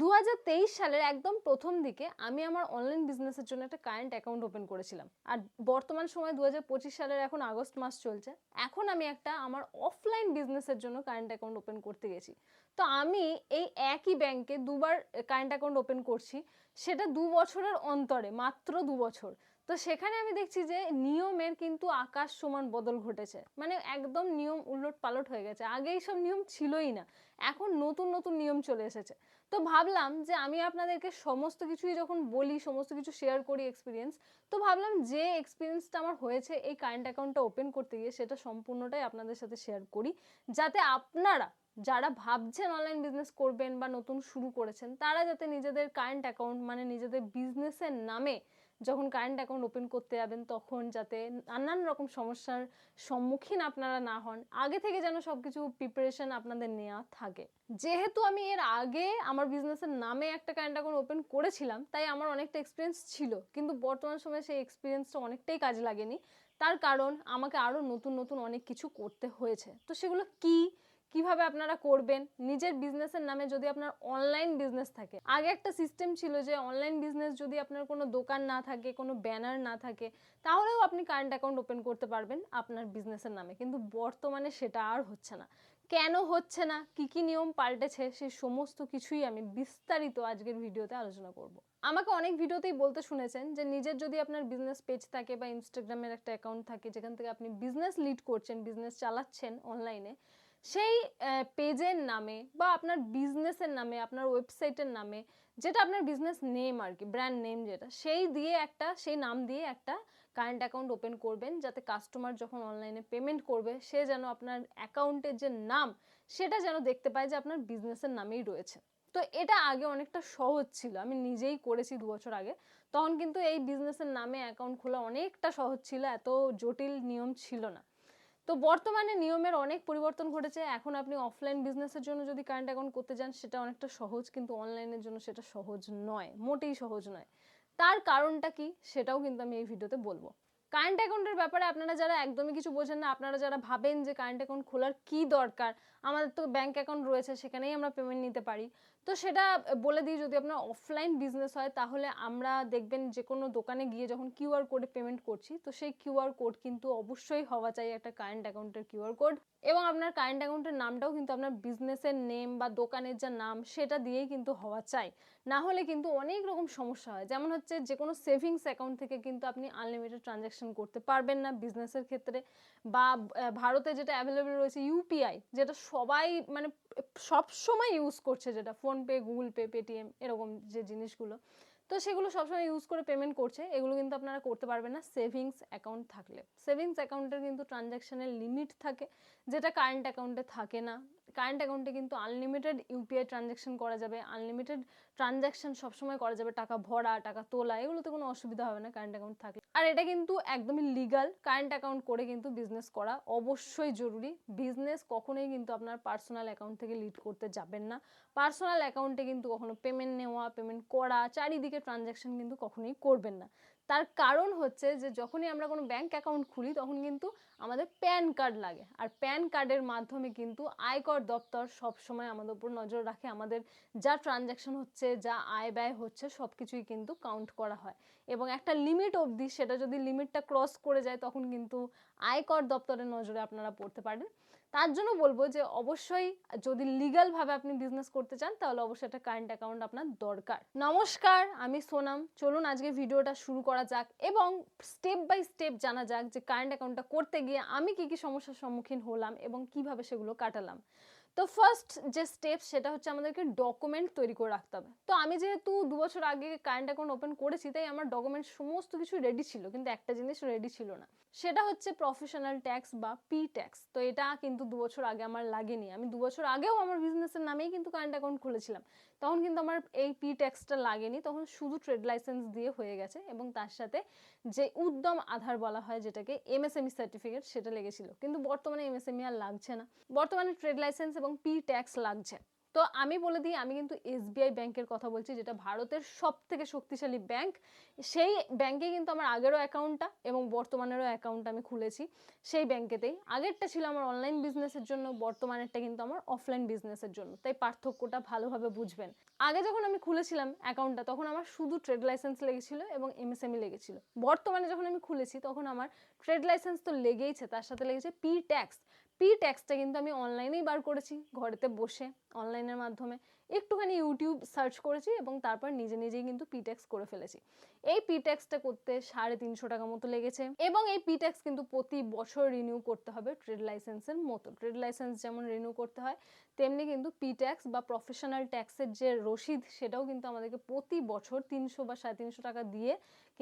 দু হাজার তেইশ সালের একদম প্রথম দিকে আমি আমার অনলাইন বিজনেসের জন্য একটা কারেন্ট অ্যাকাউন্ট ওপেন করেছিলাম। আর বর্তমান সময় দু হাজার পঁচিশ সালের এখন আগস্ট মাস চলছে, এখন আমি একটা আমার অফলাইন বিজনেসের জন্য কারেন্ট অ্যাকাউন্ট ওপেন করতে গেছি। তো আমি এই একই ব্যাংকে দুবার কারেন্ট অ্যাকাউন্ট ওপেন করছি, সেটা দু বছরের অন্তরে, মাত্র দু বছর। তো সেখানে আমি দেখছি যে নিয়মের কিন্তু আকাশ সমান বদল ঘটেছে। মানে একদম নিয়ম উলট পালট হয়ে গেছে। আগে এইসব নিয়ম ছিলই না, এখন নতুন নতুন নিয়ম চলে এসেছে। তো ভাবলাম যে আমি আপনাদেরকে সমস্ত কিছুই যখন বলি, সমস্ত কিছু শেয়ার করি এক্সপিরিয়েন্স তো ভাবলাম যে এক্সপিরিয়েন্সটা আমার হয়েছে এই কারেন্ট অ্যাকাউন্টটা ওপেন করতে গিয়ে সেটা সম্পূর্ণটাই আপনাদের সাথে শেয়ার করি। যাতে আপনারা, যারা ভাবছেন অনলাইন বিজনেস করবেন বা নতুন শুরু করেছেন, তারা যাতে নিজেদের কারেন্ট অ্যাকাউন্ট মানে নিজেদের বিজনেসের নামে যখন কারেন্ট অ্যাকাউন্ট ওপেন করতে যাবেন, তখন যাতে নানান রকম সমস্যার সম্মুখীন আপনারা না হন। আগে থেকে যেন সব কিছু প্রিপারেশন আপনাদের নেওয়া থাকে। যেহেতু আমি এর আগে আমার বিজনেসের নামে একটা কারেন্ট অ্যাকাউন্ট ওপেন করেছিলাম, তাই আমার অনেকটা এক্সপিরিয়েন্স ছিল। কিন্তু বর্তমান সময়ে সেই এক্সপিরিয়েন্সটা অনেকটাই কাজে লাগেনি। তার কারণ আমাকে আরও নতুন নতুন অনেক কিছু করতে হয়েছে। তো সেগুলো কি? কীভাবে আপনারা করবেন? নিজের বিজনেসের নামে যদি আপনার অনলাইন বিজনেস থাকে। আগে একটা সিস্টেম ছিল যে অনলাইন বিজনেস যদি আপনার কোনো দোকান না থাকে, কোনো ব্যানার না থাকে, তাহলেও আপনি কারেন্ট অ্যাকাউন্ট ওপেন করতে পারবেন আপনার বিজনেসের নামে। কিন্তু বর্তমানে সেটা আর হচ্ছে না। কেন হচ্ছে না? কি কি নিয়ম পাল্টেছে? সেই সমস্ত কিছুই আমি বিস্তারিত আজকের ভিডিওতে আলোচনা করব। আমাকে অনেক ভিডিওতেই বলতে শুনেছেন যে, নিজের যদি আপনার বিজনেস পেজ থাকে বা ইনস্টাগ্রামের একটা অ্যাকাউন্ট থাকে, যেখান থেকে আপনি বিজনেস লিড করছেন বিজনেস চালাচ্ছেন অনলাইনে সেই পেজের নামে বা আপনার বিজনেসের নামে, আপনার ওয়েবসাইটের নামে যেটা আপনার বিজনেস নেম আর কি ব্র্যান্ড নেম যেটা, সেই দিয়ে একটা, সেই নাম দিয়ে একটা কারেন্ট অ্যাকাউন্ট ওপেন করবেন যাতে কাস্টমার যখন অনলাইনে পেমেন্ট করবে, সে যেন আপনার অ্যাকাউন্টের যে নাম, সেটা যেন দেখতে পায় যে আপনার বিজনেসের নামেই রয়েছে। তো এটা আগে অনেকটা সহজ ছিল, আমি নিজেই করেছি দু বছর আগে। তখন কিন্তু এই বিজনেসের নামে অ্যাকাউন্ট খোলা অনেকটা সহজ ছিল, এত জটিল নিয়ম ছিল না। তো বর্তমানে নিয়মের অনেক পরিবর্তন ঘটেছে। এখন আপনি অফলাইন বিজনেসের জন্য যদি কারেন্ট অ্যাকাউন্ট করতে যান, সেটা অনেকটা সহজ, কিন্তু অনলাইনের জন্য সেটা সহজ নয়, মোটেই সহজ নয়। তার কারণটা কি? সেটাও কিন্তু আমি এই ভিডিওতে বলব। কারেন্ট অ্যাকাউন্টের ব্যাপারে আপনারা যারা একদমই কিছু বোঝেন না, আপনারা যারা ভাবেন যে কারেন্ট অ্যাকাউন্ট খোলার কি দরকার, আমাদের তো ব্যাংক অ্যাকাউন্ট রয়েছে, সেখানেই আমরা পেমেন্ট নিতে পারি। তো সেটা বলে দিই যদি আপনার অফলাইন বিজনেস হয়, তাহলে আমরা দেখবেন যে কোনো দোকানে গিয়ে যখন কিউআর কোডে পেমেন্ট করছি, তো সেই কিউআর কোড কিন্তু অবশ্যই হওয়া চাই একটা কারেন্ট অ্যাকাউন্টের কিউআর কোড এবং আপনার কারেন্ট অ্যাকাউন্টের নামটাও কিন্তু আপনার বিজনেসের নেম বা দোকানের যা নাম, সেটা দিয়েই কিন্তু হওয়া চাই। না হলে কিন্তু অনেক রকম সমস্যা হয়। যেমন হচ্ছে যে কোনো সেভিংস অ্যাকাউন্ট থেকে কিন্তু আপনি আনলিমিটেড ট্রানজ্যাকশন করতে পারবেন না বিজনেসের ক্ষেত্রে বা ভারতে যেটা অ্যাভেলেবেল রয়েছে ইউপিআই যেটা সবাই মানে সব সময় ইউজ করছে যেটা ফোনপে গুগল পে পেটিএম এরকম যে জিনিসগুলো। তো সেগুলো সবসময় ইউজ করে পেমেন্ট করছে। এগুলো কিন্তু আপনারা করতে পারবেন না। সেভিংস অ্যাকাউন্ট থাকলে। সেভিংস অ্যাকাউন্টের কিন্তু ট্রানজ্যাকশানের লিমিট থাকে। যেটা কারেন্ট অ্যাকাউন্টে থাকে না। কারেন্ট অ্যাকাউন্টে কিন্তু আনলিমিটেড ইউপিআই ট্রানজ্যাকশন করা যাবে আনলিমিটেড ট্রানজ্যাকশন সবসময় করা যাবে, টাকা ভরা, টাকা তোলা, এগুলোতে কোনো অসুবিধা হবে না কারেন্ট অ্যাকাউন্ট থাকলে। আর এটা কিন্তু একদমই লিগাল কারেন্ট অ্যাকাউন্ট করে কিন্তু বিজনেস করা অবশ্যই জরুরি। বিজনেস কখনোই কিন্তু আপনার পার্সোনাল অ্যাকাউন্ট থেকে লিড করতে যাবেন না। পার্সোনাল অ্যাকাউন্টে কিন্তু কখনো পেমেন্ট নেওয়া পেমেন্ট করা, চারিদিকে ট্রানজ্যাকশন কিন্তু কখনোই করবেন না। তার কারণ হচ্ছে যে যখনই আমরা কোনো ব্যাংক অ্যাকাউন্ট খুলি, তখন কিন্তু আমাদের প্যান কার্ড লাগে। আর প্যান কার্ডের মাধ্যমে কিন্তু আয়কর দপ্তর সবসময় আমাদের উপর নজর রাখে। আমাদের যা ট্রানজ্যাকশন হচ্ছে, যা আয় ব্যয় হচ্ছে সব কিছুই কিন্তু কাউন্ট করা হয়। এবং একটা লিমিট অবধি সেটা যদি লিমিটটা ক্রস করে যায়, তখন কিন্তু আয়কর দপ্তরের নজরে আপনারা পড়তে পারেন তার জন্য বলব যে অবশ্যই যদি লিগালভাবে আপনি বিজনেস করতে চান, তাহলে অবশ্যই একটা কারেন্ট অ্যাকাউন্ট আপনার দরকার। নমস্কার, আমি সোনাম। চলুন আজকে ভিডিওটা শুরু করা যাক এবং স্টেপ বাই স্টেপ জানা যাক যে কারেন্ট অ্যাকাউন্টটা করতে গিয়ে আমি কি কি সমস্যার সম্মুখীন হলাম এবং কীভাবে সেগুলো কাটালাম। তো ফার্স্ট যে স্টেপ সেটা হচ্ছে আমাদেরকে ডকুমেন্ট তৈরি করে রাখতে হবে। তো আমি যেহেতু দু বছর আগে কারেন্ট অ্যাকাউন্ট ওপেন করেছি, তাই আমার ডকুমেন্ট সমস্ত কিছু রেডি ছিল, কিন্তু একটা জিনিস রেডি ছিল না। সেটা হচ্ছে প্রফেশনাল ট্যাক্স বা পি ট্যাক্স তো এটা কিন্তু দু বছর আগে আমার লাগেনি। আমি দু বছর আগেও আমার বিজনেসের নামেই কিন্তু কারেন্ট অ্যাকাউন্ট খুলেছিলাম। তখন কিন্তু আমার এই পি ট্যাক্সটা লাগেনি, তখন শুধু ট্রেড লাইসেন্স দিয়ে হয়ে গেছে এবং তার সাথে যে উদ্যম আধার বলা হয় যেটাকে এমএসএমই সার্টিফিকেট সেটা লেগেছিল। কিন্তু বর্তমানে এমএসএমই আর লাগছে না। বর্তমানে ট্রেড লাইসেন্স এবং পি ট্যাক্স লাগছে। তো আমি বলে দিই, আমি কিন্তু এসবিআই ব্যাংকের কথা বলছি, যেটা ভারতের সব থেকে শক্তিশালী ব্যাংক সেই ব্যাংকে কিন্তু আমার আগেরও অ্যাকাউন্টটা এবং বর্তমানেরও অ্যাকাউন্ট আমি খুলেছি সেই ব্যাংকেতেই আগেরটা ছিল আমার অনলাইন বিজনেসের জন্য, বর্তমানেরটা কিন্তু আমার অফলাইন বিজনেসের জন্য। তাই পার্থক্যটা ভালোভাবে বুঝবেন। আগে যখন আমি খুলেছিলাম অ্যাকাউন্টটা তখন আমার শুধু ট্রেড লাইসেন্স লেগেছিল এবং এমএসএমই লেগেছিল। বর্তমানে যখন আমি খুলেছি, তখন আমার ট্রেড লাইসেন্স তো লেগেইছে, তার সাথে লেগেছে পি ট্যাক্স পি ট্যাক্সটা কিন্তু আমি অনলাইনেই বার করেছি, ঘরেতে বসে অনলাইনের মাধ্যমে। একটুখানি ইউটিউব সার্চ করেছি এবং তারপর নিজে নিজেই কিন্তু পি ট্যাক্স করে ফেলেছি। এই পি ট্যাক্সটা করতে সাড়ে তিনশো টাকা মতো লেগেছে এবং এই পি ট্যাক্স কিন্তু প্রতি বছর রিনিউ করতে হবে ট্রেড লাইসেন্সের মতো। ট্রেড লাইসেন্স যেমন রিনিউ করতে হয়, তেমনি কিন্তু পি ট্যাক্স বা প্রফেশনাল ট্যাক্সের যে রসিদ, সেটাও কিন্তু আমাদেরকে প্রতি বছর তিনশো বা সাড়ে তিনশো টাকা দিয়ে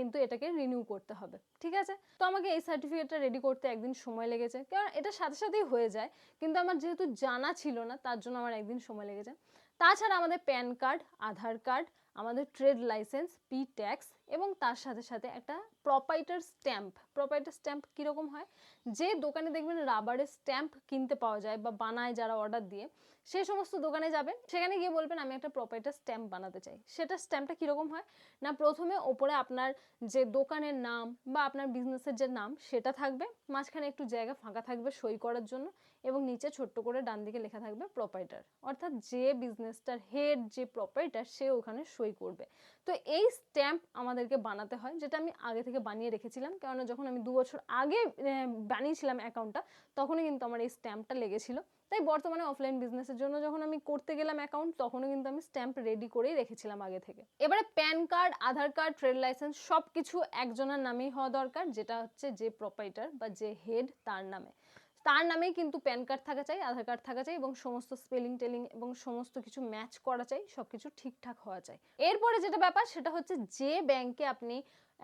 কিন্তু এটাকে রিনিউ করতে হবে, ঠিক আছে? তো আমাকে এই সার্টিফিকেটটা রেডি করতে একদিন সময় লেগেছে। কারণ এটা সাথে সাথেই হয়ে যায়, কিন্তু আমার যেহেতু জানা ছিল না, তার জন্য আমার একদিন সময় লেগেছে। তাছাড়া আমাদের প্যান কার্ড, আধার কার্ড, আমাদের ট্রেড লাইসেন্স পি ট্যাক্স এবং তার সাথে সাথে একটা প্রপাইটার স্ট্যাম্প প্রপাইটার স্ট্যাম্প কীরকম হয়? যে দোকানে দেখবেন রাবারের স্ট্যাম্প কিনতে পাওয়া যায় বা বানায় যারা অর্ডার দিয়ে সেই সমস্ত দোকানে যাবেন, সেখানে গিয়ে বলবেন, আমি একটা প্রপাইটার স্ট্যাম্প বানাতে চাই। সেটা স্ট্যাম্পটা কীরকম হয়? না, প্রথমে ওপরে আপনার যে দোকানের নাম বা আপনার বিজনেসের যে নাম, সেটা থাকবে। মাঝখানে একটু জায়গা ফাঁকা থাকবে সই করার জন্য এবং নিচে ছোট্ট করে ডান দিকে লেখা থাকবে প্রপাইটার অর্থাৎ যে বিজনেসটার হেড যে প্রপাইটার সে ওখানে সই করবে। তো এই স্ট্যাম্প আমাদেরকে বানাতে হয়, যেটা আমি আগে থেকে বানিয়ে রেখেছিলাম। কেননা যখন আমি দু বছর আগে বানিয়েছিলাম অ্যাকাউন্টটা তখনই কিন্তু আমার এই স্ট্যাম্পটা লেগেছিল। তাই বর্তমানে অফলাইন বিজনেসের জন্য যখন আমি করতে গেলাম অ্যাকাউন্ট তখনও কিন্তু আমি স্ট্যাম্প রেডি করেই রেখেছিলাম আগে থেকে। এবারে PAN card Aadhaar card trade licence সব কিছু একজনের নামেই হওয়া দরকার, যেটা হচ্ছে যে প্রপাইটার বা যে হেড তার নামে। তার নামেই কিন্তু প্যান কার্ড থাকা চাই আধার কার্ড থাকা চাই এবং সমস্ত স্পেলিং টেলিং এবং সমস্ত কিছু ম্যাচ করা চাই সব কিছু ঠিকঠাক হওয়া চাই। এরপরে যেটা ব্যাপার, সেটা হচ্ছে যে ব্যাংকে আপনি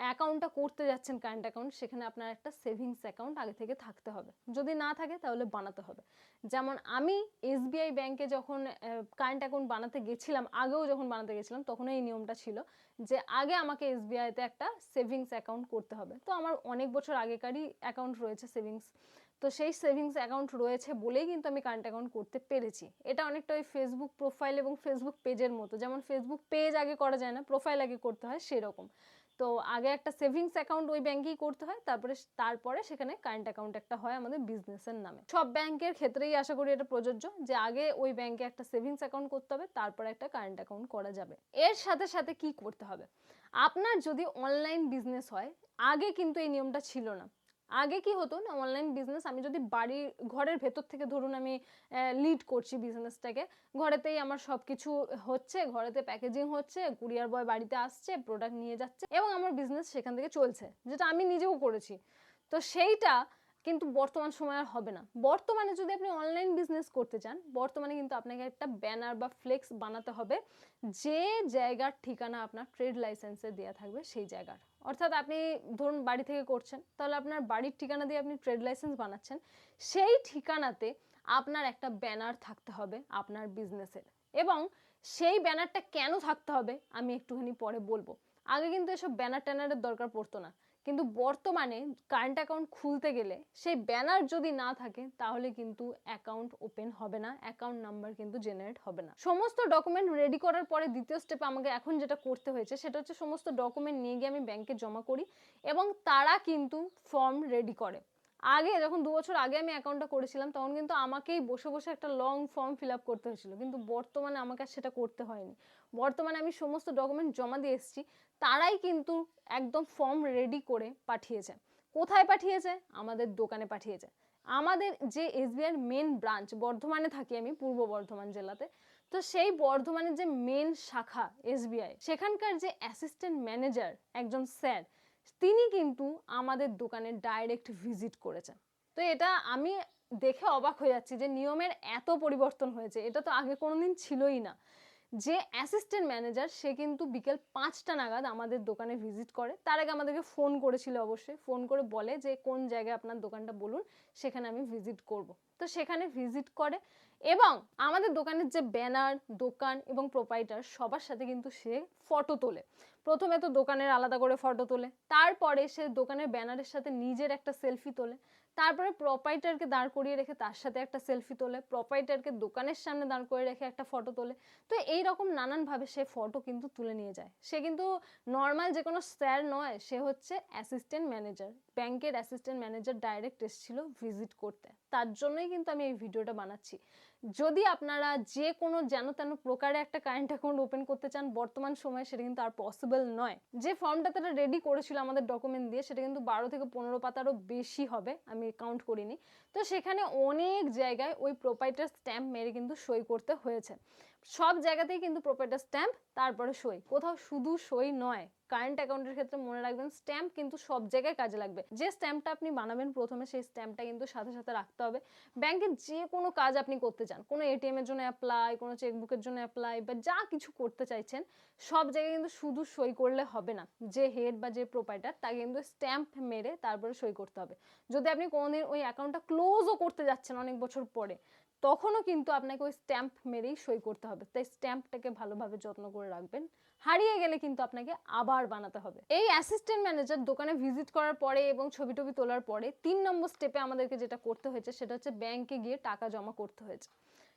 অ্যাকাউন্টটা করতে যাচ্ছেন কারেন্ট অ্যাকাউন্ট সেখানে আপনার একটা সেভিংস অ্যাকাউন্ট আগে থেকে থাকতে হবে। যদি না থাকে, তাহলে বানাতে হবে। যেমন আমি এসবিআই ব্যাংকে যখন কারেন্ট অ্যাকাউন্ট বানাতে গেছিলাম, আগেও যখন বানাতে গেছিলাম তখন এই নিয়মটা ছিল যে আগে আমাকে এসবিআইতে একটা সেভিংস অ্যাকাউন্ট করতে হবে। তো আমার অনেক বছর আগেকারই অ্যাকাউন্ট রয়েছে সেভিংস তো সেই সেভিংস অ্যাকাউন্ট রয়েছে বলেই কিন্তু আমি কারেন্ট অ্যাকাউন্ট করতে পেরেছি। এটা অনেকটা ওই ফেসবুক প্রোফাইল এবং ফেসবুক পেজের মতো। যেমন ফেসবুক পেজ আগে করা যায় না প্রোফাইল আগে করতে হয়, সেরকম। তো আগে একটা সেভিংস অ্যাকাউন্ট ওই ব্যাংকেই করতে হয়, তারপরে তারপরে সেখানে কারেন্ট অ্যাকাউন্ট একটা হয় আমাদের বিজনেসের নামে। সব ব্যাংকের ক্ষেত্রেই আশা করি এটা প্রযোজ্য যে আগে ওই ব্যাংকে একটা সেভিংস অ্যাকাউন্ট করতে হবে, তারপরে একটা কারেন্ট অ্যাকাউন্ট করা যাবে। এর সাথে সাথে কি করতে হবে? আপনার যদি অনলাইন বিজনেস হয়, আগে কিন্তু এই নিয়মটা ছিল না। আগে কি হতো না অনলাইন বিজনেস আমি যদি বাড়ির, ঘরের ভেতর থেকে ধরুন আমি লিড করছি বিজনেসটাকে ঘরেতেই আমার সব কিছু হচ্ছে, ঘরেতে প্যাকেজিং হচ্ছে কুরিয়ার বয় বাড়িতে আসছে প্রোডাক্ট নিয়ে যাচ্ছে এবং আমার বিজনেস সেখান থেকে চলছে, যেটা আমি নিজেও করেছি। তো সেইটা কিন্তু বর্তমান সময় আর হবে না। বর্তমানে যদি আপনি অনলাইন বিজনেস করতে চান, বর্তমানে কিন্তু আপনাকে একটা ব্যানার বা ফ্লেক্স বানাতে হবে, যে জায়গার ঠিকানা আপনার ট্রেড লাইসেন্সে দেওয়া থাকবে সেই জায়গার। অর্থাৎ আপনি ধরুন বাড়ি থেকে করছেন, তাহলে আপনার বাড়ির ঠিকানা দিয়ে আপনি ট্রেড লাইসেন্স বানাচ্ছেন, সেই ঠিকানাতে আপনার একটা ব্যানার থাকতে হবে আপনার বিজনেসের এবং সেই ব্যানারটা কেন থাকতে হবে, আমি একটুখানি পরে বলব। আগে কিন্তু এসব ব্যানার ট্যানারের দরকার পড়তো না। কিন্তু বর্তমানে কারেন্ট অ্যাকাউন্ট খুলতে গেলে সেই ব্যানার যদি না থাকে, তাহলে কিন্তু অ্যাকাউন্ট ওপেন হবে না অ্যাকাউন্ট নাম্বার কিন্তু জেনারেট হবে না। সমস্ত ডকুমেন্ট রেডি করার পরে দ্বিতীয় স্টেপে আমাকে এখন যেটা করতে হয়েছে, সেটা হচ্ছে সমস্ত ডকুমেন্ট নিয়ে গিয়ে আমি ব্যাংকে জমা করি এবং তারা কিন্তু ফর্ম রেডি করে। আগে, যখন দু বছর আগে আমি অ্যাকাউন্টটা করেছিলাম, তখন কিন্তু আমাকেই বসে বসে একটা লং ফর্ম ফিল আপ করতে হয়েছিল। কিন্তু বর্তমানে আমাকে আর সেটা করতে হয়নি। বর্তমানে আমি সমস্ত ডকুমেন্ট জমা দিয়ে এসেছি। তারাই কিন্তু একদম ফর্ম রেডি করে পাঠিয়েছে। কোথায় পাঠিয়েছে? আমাদের দোকানে পাঠিয়েছে। আমাদের যে এসবিআইয়ের মেন ব্রাঞ্চ বর্ধমানে থাকি আমি, পূর্ব বর্ধমান জেলাতে, তো সেই বর্ধমানের যে মেন শাখা এসবিআই সেখানকার যে অ্যাসিস্ট্যান্ট ম্যানেজার একজন স্যার তিনি কিন্তু আমাদের দোকানে ডাইরেক্ট ভিজিট করেছেন। তো এটা আমি দেখে অবাক হয়ে যাচ্ছি যে নিয়মের এত পরিবর্তন হয়েছে, এটা তো আগে কোনোদিন ছিলই না। যে অ্যাসিস্ট্যান্ট ম্যানেজার সে কিন্তু বিকেল পাঁচটা নাগাদ আমাদের দোকানে ভিজিট করে। তার আগে আমাদেরকে ফোন করেছিল অবশ্যই। ফোন করে বলে যে, কোন জায়গায় আপনার দোকানটা বলুন, সেখানে আমি ভিজিট করব। তো সেখানে ভিজিট করে এবং আমাদের দোকানের যে ব্যানার দোকান এবং প্রোপাইটার সবার সাথে কিন্তু সে ফটো তোলে। প্রথমে তো দোকানের আলাদা করে ফটো তোলে। তারপরে সে দোকানের ব্যানারের সাথে নিজের একটা সেলফি তোলে। তারপরে প্রপাইটারকে দাঁড় করিয়ে রেখে তার সাথে একটা সেলফি তোলে প্রপাইটারকে দোকানের সামনে দাঁড় করিয়ে রেখে একটা ফটো তোলে। তো এই রকম নানানভাবে সে ফটো কিন্তু তুলে নিয়ে যায়। সে কিন্তু নর্মাল যে কোনো স্যার নয়, সে হচ্ছে অ্যাসিস্ট্যান্ট ম্যানেজার ব্যাংকের অ্যাসিস্ট্যান্ট ম্যানেজার ডাইরেক্ট এসেছিল ভিজিট করতে। তার জন্যই কিন্তু আমি এই ভিডিওটা বানাচ্ছি। যদি আপনারা যে কোনো যেন তেন প্রকারে একটা কারেন্ট অ্যাকাউন্ট ওপেন করতে চান, বর্তমান সময়ে সেটা কিন্তু আর পসিবল নয়। যে ফর্মটা তারা রেডি করেছিল আমাদের ডকুমেন্ট দিয়ে, সেটা কিন্তু বারো থেকে পনেরো পাতারও বেশি হবে, আমি কাউন্ট করিনি। তো সেখানে অনেক জায়গায় ওই প্রোপাইটার স্ট্যাম্প মেরে কিন্তু সই করতে হয়েছে। সব জায়গাতেই কিন্তু প্রোপাইটার স্ট্যাম্প তারপরে সই। কোথাও শুধু সই নয় কারেন্ট অ্যাকাউন্টের ক্ষেত্রে মনে রাখবেন স্ট্যাম্প কিন্তু সব জায়গায় কাজে লাগবে। যে স্ট্যাম্পটা আপনি বানাবেন প্রথমে সেই স্ট্যাম্পটা কিন্তু সাথে সাথে রাখতে হবে। ব্যাংকের যে কোনো কাজ আপনি করতে চান, কোনো এটিএম এর জন্য অ্যাপ্লাই কোনো চেকবুকের জন্য অ্যাপ্লাই বা যা কিছু করতে চাইছেন, সব জায়গায় কিন্তু শুধু সই করলে হবে না। যে হেড বা যে প্রোপাইটার তাকে কিন্তু স্ট্যাম্প মেরে তারপরে সই করতে হবে। যদি আপনি কোনোদিন ওই অ্যাকাউন্টটা ক্লোজও করতে যাচ্ছেন অনেক বছর পরে তখনও কিন্তু আপনাকে ওই স্ট্যাম্প মেরেই সই করতে হবে। তাই স্ট্যাম্পটাকে ভালোভাবে যত্ন করে রাখবেন। হারিয়ে গেলে কিন্তু আপনাকে আবার বানাতে হবে। এই অ্যাসিস্ট্যান্ট ম্যানেজার দোকানে ভিজিট করার পরে এবং ছবি টবি তোলার পরে তিন নম্বর স্টেপে আমাদেরকে যেটা করতে হয়েছে, সেটা হচ্ছে ব্যাংকে গিয়ে টাকা জমা করতে হয়েছে।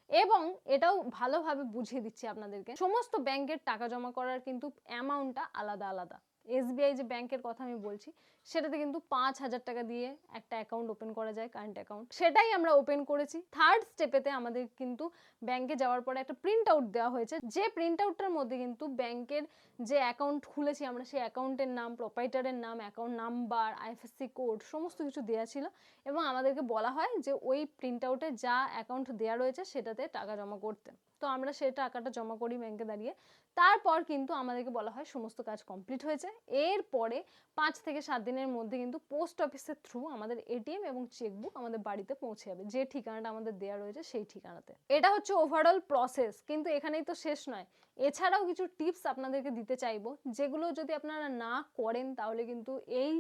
এবং এটাও ভালোভাবে বুঝিয়ে দিচ্ছি আপনাদেরকে। সমস্ত ব্যাংকের টাকা জমা করার কিন্তু অ্যামাউন্টটা আলাদা আলাদা। এসবিআই যে ব্যাংকের কথা আমি বলছি, সেটাতে কিন্তু পাঁচ হাজার টাকা দিয়ে একটা অ্যাকাউন্ট ওপেন করা যায় কারেন্ট অ্যাকাউন্ট সেটাই আমরা ওপেন করেছি। থার্ড স্টেপেতে আমাদের কিন্তু ব্যাংকে যাওয়ার পরে একটা প্রিন্ট আউট দেওয়া হয়েছে। যে প্রিন্ট আউটটার মধ্যে কিন্তু ব্যাংকের যে অ্যাকাউন্ট খুলেছি আমরা, সেই অ্যাকাউন্টের নাম প্রোপাইটারের নাম অ্যাকাউন্ট নাম্বার আইএফএসসি কোড সমস্ত কিছু দেওয়া ছিল। এবং আমাদেরকে বলা হয় যে ওই প্রিন্ট আউটে যা অ্যাকাউন্ট দেওয়া রয়েছে, সেটাতে টাকা জমা করতে। তো আমরা সেই টাকাটা জমা করি ব্যাংকে দাঁড়িয়ে। তারপর কিন্তু আমাদেরকে বলা হয় সমস্ত কাজ কমপ্লিট হয়েছে এরপরে পাঁচ থেকে সাত দিনের মধ্যে কিন্তু পোস্ট অফিসের থ্রু আমাদের এটিএম এবং চেকবুক আমাদের বাড়িতে পৌঁছে যাবে। যে ঠিকানাটা আমাদের দেওয়া রয়েছে সেই ঠিকানাতে। এটা হচ্ছে ওভারঅল প্রসেস কিন্তু এখানেই তো শেষ নয়। এছাড়াও কিছু টিপস আপনাদেরকে দিতে চাইব, যেগুলো যদি আপনারা না করেন তাহলে কিন্তু এই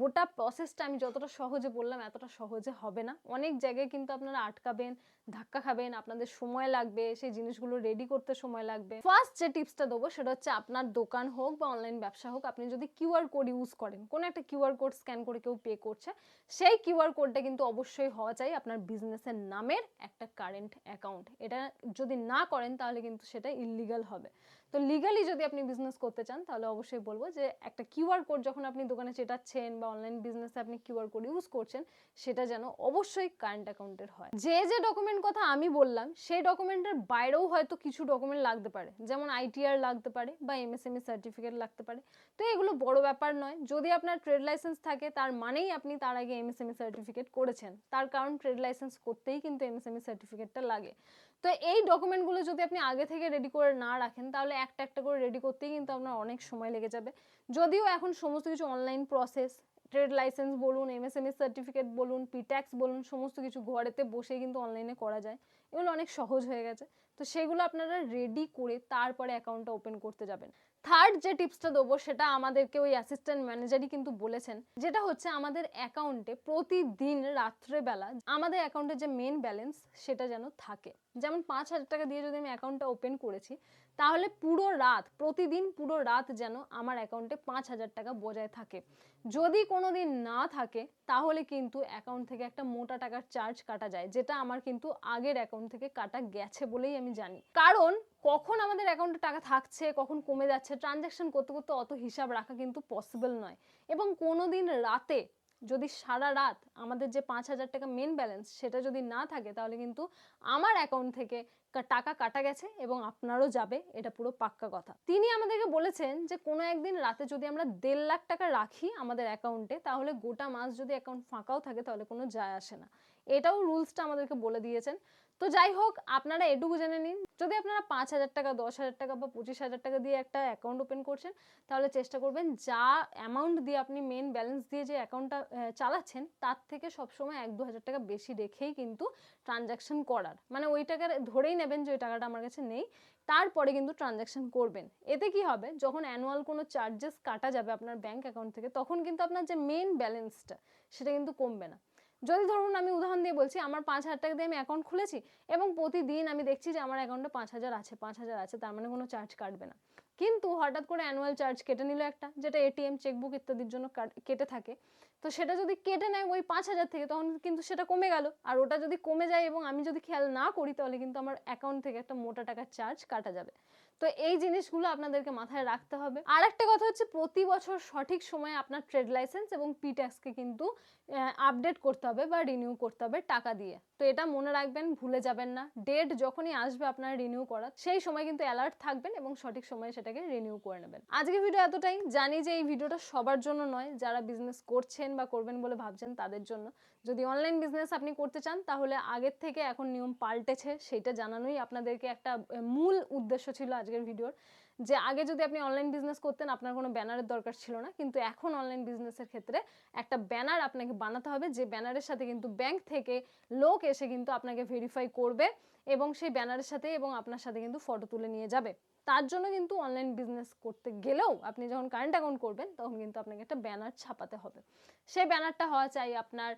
গোটা প্রসেসটা আমি যতটা সহজে বললাম এতটা সহজে হবে না। অনেক জায়গায় কিন্তু আপনারা আটকাবেন, ধাক্কা খাবেন, আপনাদের সময় লাগবে, সেই জিনিসগুলো রেডি করতে সময় লাগবে। ফার্স্ট যে টিপসটা দেবো সেটা হচ্ছে আপনার দোকান হোক বা অনলাইন ব্যবসা হোক, আপনি যদি কিউআর কোড ইউজ করেন, কোনো একটা কিউআর কোড স্ক্যান করে কেউ পে করছে, সেই কিউআর কোডটা কিন্তু অবশ্যই হওয়া চাই আপনার বিজনেসের নামের একটা কারেন্ট অ্যাকাউন্ট এটা যদি না করেন তাহলে কিন্তু সেটা ইলিগাল হবে। তো লিগালি যদি আপনি বিজনেস করতে চান, তাহলে অবশ্যই বলব যে একটা কিউআর কোড যখন আপনি দোকানে চেটাচ্ছেন বা অনলাইন বিজনেসে আপনি কিউআর কোড ইউজ করছেন, সেটা যেন অবশ্যই কারেন্ট অ্যাকাউন্টের হয়। যে যে ডকুমেন্ট কথা আমি বললাম, সেই ডকুমেন্টের বাইরেও হয়তো কিছু ডকুমেন্ট লাগতে পারে। যেমন আইটিআর লাগতে পারে বা এমএসএমই সার্টিফিকেট লাগতে পারে। তো এগুলো বড় ব্যাপার নয়। যদি আপনার ট্রেড লাইসেন্স থাকে, তার মানেই আপনি তার আগে এমএসএমই সার্টিফিকেট করেছেন। তার কারণ ট্রেড লাইসেন্স করতেই কিন্তু এমএসএমই সার্টিফিকেটটা লাগে। তো এই ডকুমেন্টগুলো যদি আপনি আগে থেকে রেডি করে না রাখেন, তাহলে একটা একটা করে রেডি করতেই কিন্তু আপনার অনেক সময় লেগে যাবে। যদিও এখন সমস্ত কিছু অনলাইন প্রসেস ট্রেড লাইসেন্স বলুন এমএসএমই সার্টিফিকেট বলুন পিট্যাক্স বলুন, সমস্ত কিছু ঘরেতে বসে কিন্তু অনলাইনে করা যায়। এগুলো অনেক সহজ হয়ে গেছে। তো সেগুলো আপনারা রেডি করে তারপরে অ্যাকাউন্টটা ওপেন করতে যাবেন। থার্ড যে টিপসটা দেবো সেটা আমাদেরকে ওই অ্যাসিস্ট্যান্ট ম্যানেজারই কিন্তু বলেছেন, যেটা হচ্ছে আমাদের অ্যাকাউন্টে প্রতিদিন রাত্রেবেলা আমাদের অ্যাকাউন্টে যে মেন ব্যালেন্স সেটা যেন থাকে। যেমন পাঁচ হাজার টাকা দিয়ে যদি আমি অ্যাকাউন্টটা ওপেন করেছি, তাহলে পুরো রাত, প্রতিদিন পুরো রাত যেন আমার অ্যাকাউন্টে পাঁচ হাজার টাকা বজায় থাকে। যদি কোনো দিন না থাকে, তাহলে কিন্তু অ্যাকাউন্ট থেকে একটা মোটা টাকার চার্জ কাটা যায়, যেটা আমার কিন্তু আগের অ্যাকাউন্ট থেকে কাটা গেছে বলেই আমি জানি। কারণ কখন আমাদের অ্যাকাউন্টে টাকা থাকছে, কখন কমে যাচ্ছে ট্রানজ্যাকশন করতে করতে অত হিসাব রাখা কিন্তু পসিবল নয়। এবং কোনো দিন রাতে যদি সারা রাত আমাদের যে পাঁচ হাজার টাকা মেন ব্যালেন্স সেটা যদি না থাকে, তাহলে কিন্তু আমার অ্যাকাউন্ট থেকে টাকা কাটা গেছে এবং আপনারও যাবে, এটা পুরো পাক্কা কথা। তিনি আমাদেরকে বলেছেন যে কোনো একদিন রাতে যদি আমরা দেড় লাখ টাকা রাখি আমাদের অ্যাকাউন্টে তাহলে গোটা মাস যদি অ্যাকাউন্ট ফাঁকাও থাকে, তাহলে কোনো যায় আসে না। এটাও রুলসটা আমাদেরকে বলে দিয়েছেন। তো যাই হোক, আপনারা এটুকু জেনে নিন, যদি আপনারা পাঁচ হাজার টাকা, দশ হাজার টাকা বা পঁচিশ হাজার টাকা দিয়ে একটা অ্যাকাউন্ট ওপেন করছেন, তাহলে চেষ্টা করবেন যা অ্যামাউন্ট দিয়ে আপনি মেন ব্যালেন্স দিয়ে যে অ্যাকাউন্টটা চালাচ্ছেন, তার থেকে সবসময় এক, দু হাজার টাকা বেশি রেখেই কিন্তু ট্রানজ্যাকশন করার। মানে ওই টাকার ধরেই নেবেন যে ওই টাকাটা আমার কাছে নেই, তারপরে কিন্তু ট্রানজ্যাকশন করবেন। এতে কি হবে? যখন অ্যানুয়াল কোনো চার্জেস কাটা যাবে আপনার ব্যাংক অ্যাকাউন্ট থেকে, তখন কিন্তু আপনার যে মেন ব্যালেন্সটা সেটা কিন্তু কমবে না। যদি ধরুন আমি উদাহরণ দিয়ে বলছি, আমার পাঁচ হাজার টাকা দিয়ে আমি অ্যাকাউন্ট খুলেছি এবং প্রতিদিন আমি দেখছি যে আমার অ্যাকাউন্টে পাঁচ হাজার আছে, পাঁচ হাজার আছে, তার মানে কোনো চার্জ কাটবে না। কিন্তু হঠাৎ করে অ্যানুয়াল চার্জ কেটে নিল একটা, যেটা এটিএম চেকবুক ইত্যাদির জন্য কাট- থাকে। তো সেটা যদি কেটে নেয় ওই পাঁচ হাজার থেকে, তখন কিন্তু সেটা কমে গেল। আর ওটা যদি কমে যায় এবং আমি যদি খেয়াল না করি, তাহলে কিন্তু আমার অ্যাকাউন্ট থেকে একটা মোটা টাকার চার্জ কাটা যাবে। তো এই জিনিসগুলো আপনাদেরকে মাথায় রাখতে হবে। আর একটা কথা হচ্ছে প্রতি বছর সঠিক সময়ে আপনার ট্রেড লাইসেন্স এবং পি ট্যাক্সকে কিন্তু আপডেট করতে হবে বা রিনিউ করতে হবে টাকা দিয়ে। তো এটা মনে রাখবেন, ভুলে যাবেন না। ডেট যখনই আসবে আপনার রিনিউ করার, সেই সময় কিন্তু অ্যালার্ট থাকবেন এবং সঠিক সময়ে সেটাকে রিনিউ করে নেবেন। আজকে ভিডিও এতটাই। জানি যে এই ভিডিওটা সবার জন্য নয়, যারা বিজনেস করছেন বা করবেন বলে ভাবছেন তাদের জন্য। যদি অনলাইন বিজনেস আপনি করতে চান, তাহলে আগের থেকে এখন নিয়ম পাল্টেছে, সেটা জানানোই আপনাদেরকে একটা মূল উদ্দেশ্য ছিল আজকের ভিডিওর। যে আগে যদি আপনি অনলাইন বিজনেস করতেন, আপনার কোনো ব্যানারের দরকার ছিল না। কিন্তু এখন অনলাইন বিজনেসের ক্ষেত্রে একটা ব্যানার আপনাকে বানাতে হবে, যে ব্যানারের সাথে কিন্তু ব্যাংক থেকে লোক এসে কিন্তু আপনাকে ভেরিফাই করবে এবং সেই ব্যানারের সাথে এবং আপনার সাথে কিন্তু ফটো তুলে নিয়ে যাবে। তার জন্য কিন্তু অনলাইন বিজনেস করতে গেলেও আপনি যখন কারেন্ট অ্যাকাউন্ট করবেন, তখন কিন্তু আপনাকে একটা ব্যানার ছাপাতে হবে। সেই ব্যানারটা হওয়া চাই আপনার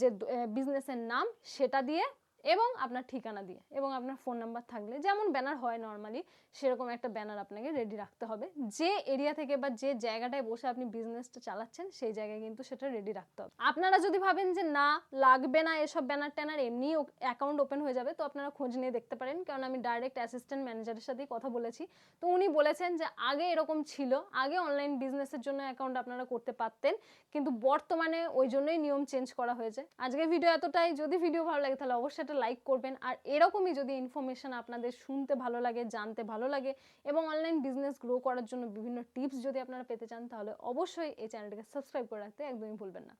যে বিজনেসের নাম, সেটা দিয়ে এবং আপনার ঠিকানা দিয়ে এবং আপনার ফোন নাম্বার থাকলে, যেমন ব্যানার হয় নর্মালি সেরকম একটা ব্যানার আপনাকে রেডি রাখতে হবে। যে এরিয়া থেকে বা যে জায়গাটায় বসে আপনি বিজনেসটা চালাচ্ছেন, সেই জায়গায় কিন্তু সেটা রেডি রাখতে হবে। আপনারা যদি ভাবেন যে না, লাগবে না এসব ব্যানার ট্যানার এমনি অ্যাকাউন্ট ওপেন হয়ে যাবে, তো আপনারা খোঁজ নিয়ে দেখতে পারেন। কারণ আমি ডাইরেক্ট অ্যাসিস্ট্যান্ট ম্যানেজারের সাথেই কথা বলেছি। তো উনি বলেছেন যে আগে এরকম ছিল, আগে অনলাইন বিজনেসের জন্য অ্যাকাউন্ট আপনারা করতে পারতেন, কিন্তু বর্তমানে ওই জন্যই নিয়ম চেঞ্জ করা হয়েছে। আজকে ভিডিও এতটাই। যদি ভিডিও ভালো লাগে তাহলে অবশ্যই লাইক করবেন। আর এরকমই যদি ইনফরমেশন আপনাদের শুনতে ভালো লাগে, জানতে ভালো লাগে এবং অনলাইন বিজনেস গ্রো করার জন্য বিভিন্ন টিপস যদি আপনারা পেতে চান, তাহলে অবশ্যই এই চ্যানেলটিকে সাবস্ক্রাইব করে রাখতে একদমই ভুলবেন না।